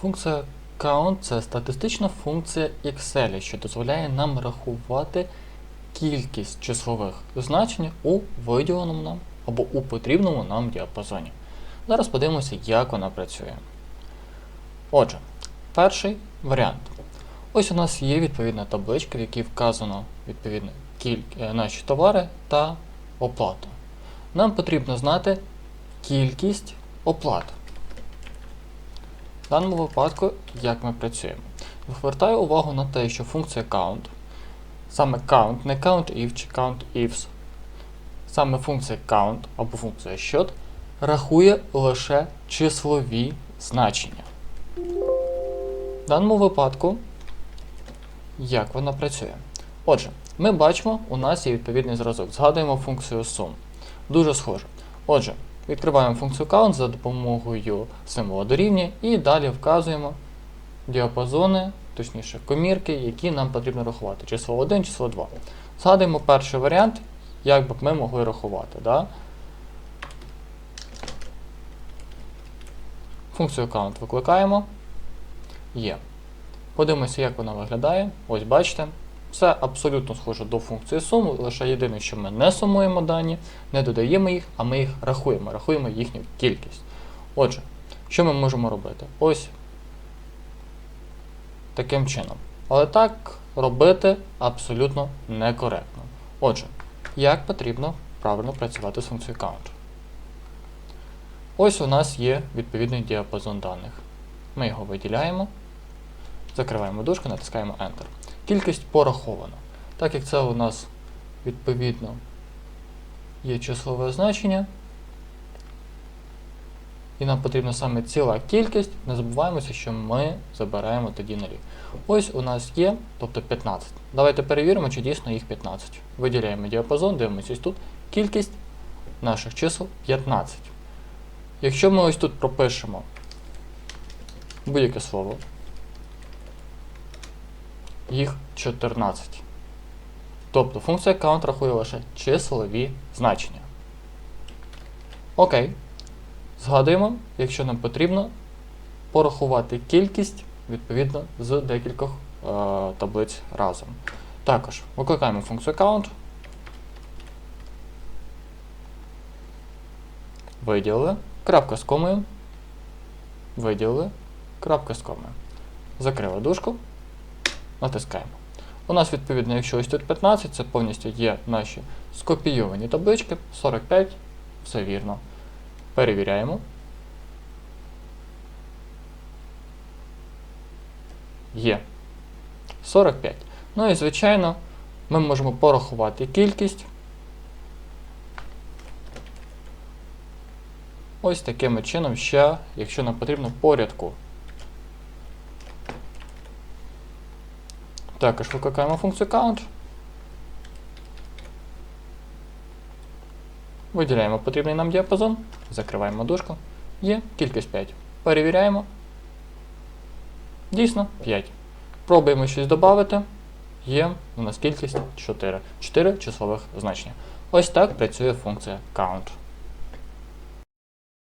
Функція count це статистична функція Excel, що дозволяє нам рахувати кількість числових значень у виділеному нам або у потрібному нам діапазоні. Зараз подивимося, як вона працює. Отже, перший варіант. Ось у нас є відповідна табличка, в якій вказано відповідно е, наші товари та оплату. Нам потрібно знати кількість оплат. В даному випадку, як ми працюємо. Звертаю увагу на те, що функція count, саме count, не count-if чи count-ifs, саме функція count або функція счет рахує лише числові значення. В даному випадку, як вона працює? Отже, ми бачимо, у нас є відповідний зразок. Згадуємо функцію sum. Дуже схоже. Отже, відкриваємо функцію count за допомогою символа дорівнює і далі вказуємо діапазони, точніше комірки, які нам потрібно рахувати. Число 1, число 2. Згадуємо перший варіант, як би ми могли рахувати. Да? Функцію count викликаємо. Є. Подивимося, як вона виглядає. Ось бачите. Все абсолютно схоже до функції суму, лише єдине, що ми не сумуємо дані, не додаємо їх, а ми їх рахуємо, рахуємо їхню кількість. Отже, що ми можемо робити? Ось таким чином. Але так робити абсолютно некоректно. Отже, як потрібно правильно працювати з функцією count? Ось у нас є відповідний діапазон даних. Ми його виділяємо, закриваємо дужку, натискаємо Enter. Кількість порахована. Так як це у нас відповідно є числове значення, і нам потрібна саме ціла кількість, не забуваємося, що ми забираємо тоді нулі. Ось у нас є, тобто 15. Давайте перевіримо, чи дійсно їх 15. Виділяємо діапазон, дивимося ось тут. Кількість наших чисел 15. Якщо ми ось тут пропишемо будь-яке слово, їх 14. Тобто функція count рахує лише числові значення. Окей. Згадуємо, якщо нам потрібно порахувати кількість відповідно з декількох е, таблиць разом. Також викликаємо функцію count. Виділили. Крапка з комою. Виділили. Крапка з комою. Закрили дужку. Натискаємо. У нас, відповідно, якщо ось тут 15, це повністю є наші скопійовані таблички. 45, все вірно. Перевіряємо. Є. 45. Ну і, звичайно, ми можемо порахувати кількість. Ось таким чином ще, якщо нам потрібно, порядку. Також викликаємо функцію count. Виділяємо потрібний нам діапазон, закриваємо дужку. Є кількість 5. Перевіряємо. Дійсно 5. Пробуємо щось додати. Є у нас кількість 4. 4 числових значення. Ось так працює функція count.